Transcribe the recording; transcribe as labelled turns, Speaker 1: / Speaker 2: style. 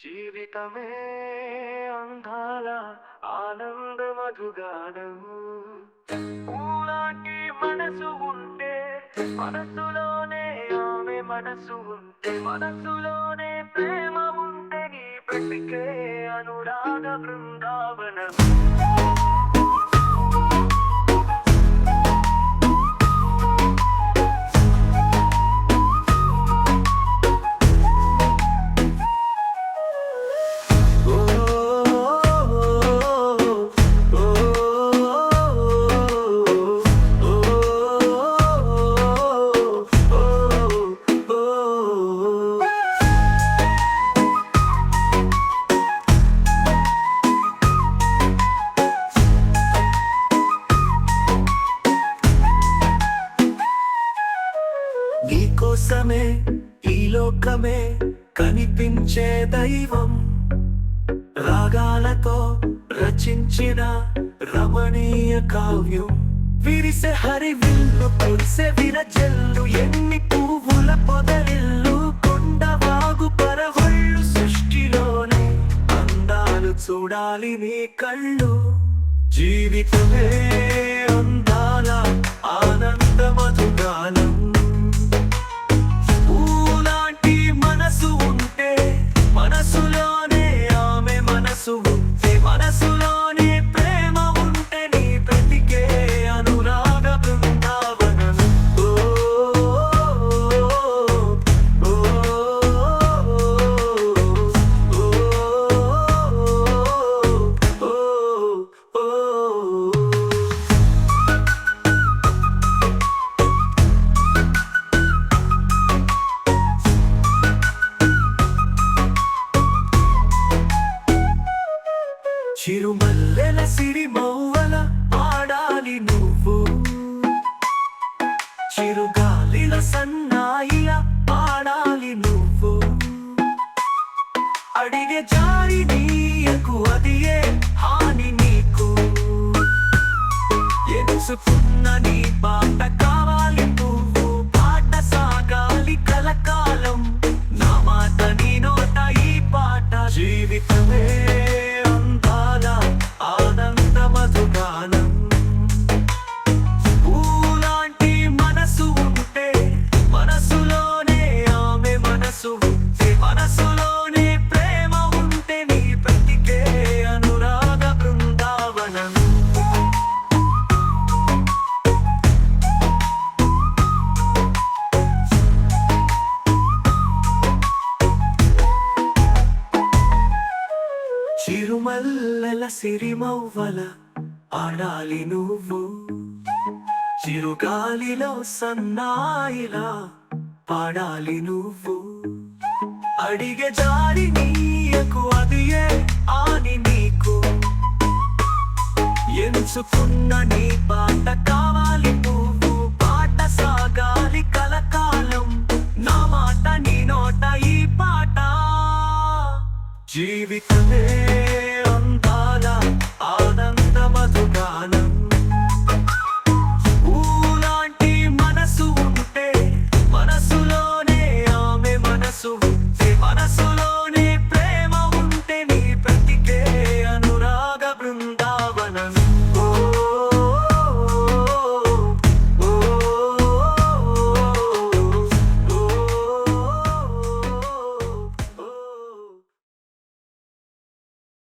Speaker 1: జీవితమే అందాల ఆనంద మధుగానం పూలాంటి మనసు ఉంటే మనసులోనే ఆమె మనసు ఉంటే మనసులోనే ప్రేమ ఉంటే నీ బ్రతికే అనురాగ బృందావనం లోకమే కనిపించే దైవం. రాగాలతో రచించిన రమణీయ కావ్యం. విరిసే హరివిల్లు కురిసే విరజల్లు ఎన్ని పువ్వుల పొదరిల్లు కొండవాగు పరవళ్ళు సృష్టిలోనే అందాలు చూడాలి నీ కళ్ళు. జీవితమే చిరుమల్లెల సిరి మౌవల ఆడాలి నువ్వు. చిరుగాలిల సన్నాయిల ఆడాలి నువ్వు. అడిగే జారి నీయకు అదియే హాని నీకు? ఎదుసుకున్న నీ చిరుమల్లల సిరిమవ్వల ఆడాలి నువ్వు. చిరుగాలిలో సన్నాయిలా పాడాలి నువ్వు. అడిగే జారి నీయకు అది ఏ ఆని నీకు. ఎంచుకున్న నీ జీవితమే.